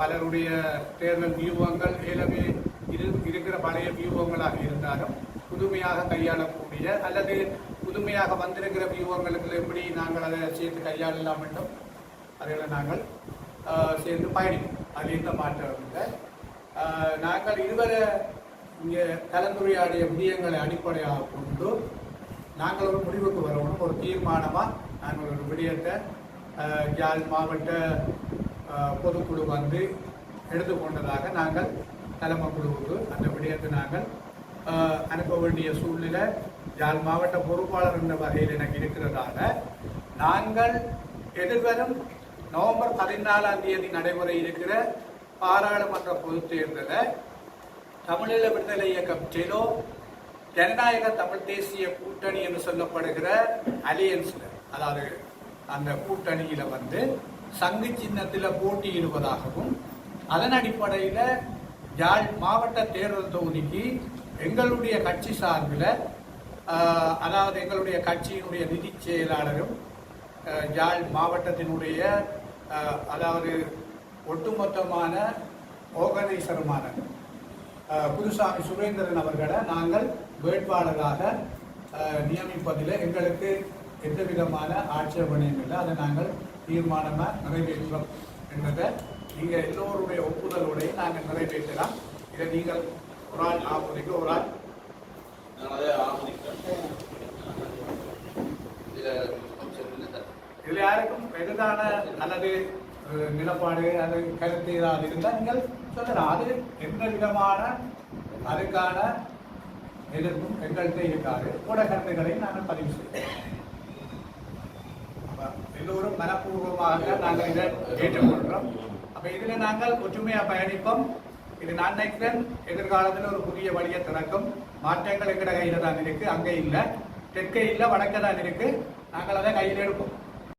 பலருடைய தேர்தல் வியூகங்கள் ஏலவே இரு இருக்கிற பழைய வியூகங்களாக இருந்தாலும் புதுமையாக கையாளக்கூடிய அல்லது புதுமையாக வந்திருக்கிற வியூகங்களுக்கு எப்படி நாங்கள் அதை சேர்த்து கையாளலாம் என்றும் அதில் நாங்கள் சேர்ந்து பயணிப்போம். அது எந்த மாற்றம் இல்லை. நாங்கள் இதுவரை இங்கே கலந்துரையாடிய விடயங்களை அடிப்படையாக கொண்டு நாங்கள் ஒரு முடிவுக்கு வரணும் ஒரு தீர்மானமாக நாங்கள் ஒரு விடயத்தை யாழ் மாவட்ட பொதுக்குழு வந்து எடுத்துக்கொண்டதாக நாங்கள் தலைமை குழுவுக்கு அந்த விடயத்தை நாங்கள் அனுப்ப வேண்டிய சூழ்நிலை யாழ் மாவட்ட பொறுப்பாளர் என்ற வகையில் எனக்கு இருக்கிறதால நாங்கள் எதிர்வரும் நவம்பர் பதினாலாம் தேதி நடைமுறை இருக்கிற பாராளுமன்ற பொதுத் தேர்தலை தமிழீழ விடுதலை இயக்கம் டெலோ ஜனநாயக தமிழ் தேசிய கூட்டணி என்று சொல்லப்படுகிற அலியன்ஸில் அதாவது அந்த கூட்டணியில் வந்து சங்கு சின்னத்தில் போட்டியிடுவதாகவும் அதன் அடிப்படையில் யாழ் மாவட்ட தேர்தல் தொகுதிக்கு எங்களுடைய கட்சி சார்பில் அதாவது எங்களுடைய கட்சியினுடைய நிதி செயலாளரும் யாழ் மாவட்டத்தினுடைய அதாவது ஒட்டுமொத்தமான ஆர்கனைசருமான குருசாமி சுரேந்திரன் அவர்களை நாங்கள் வேட்பாளராக நியமிப்பதில் எங்களுக்கு எந்த விதமான ஆட்சேபனையும் இல்லை. அதை நாங்கள் தீர்மானமாக நிறைவேற்றோம் என்பதை நீங்கள் எல்லோருடைய ஒப்புதலோடையும் நாங்கள் நிறைவேற்றலாம். இதை நீங்கள் ஒரு ஆள் ஆப்போதைக்கு ஒரு ஆள். இதுல யாருக்கும் எதிரான அல்லது நிலப்பாடு அது கருத்து ஏதாவது இருந்தால் நீங்கள் சொல்லலாம். அது எந்த விதமான அதுக்கான எதிர்ப்பும் எங்கள்கிட்ட இருக்காது. கூட கருத்துக்களை நாங்கள் பதிவு செய்வோம். எல்லோரும் மனப்பூர்வமாக நாங்கள் இதை ஏற்றுக்கொள்கிறோம். அப்போ இதில் நாங்கள் ஒற்றுமையாக பயணிப்போம். இது நான் நினைக்கிறேன் எதிர்காலத்தில் ஒரு புதிய வழியை திறக்கும். மாற்றங்கள் எங்கட கையில் தான் இருக்குது அங்கே இல்லை. தெற்கே இல்லை வடக்கே தான் இருக்குது நாங்கள் அதை கையில் எடுப்போம்.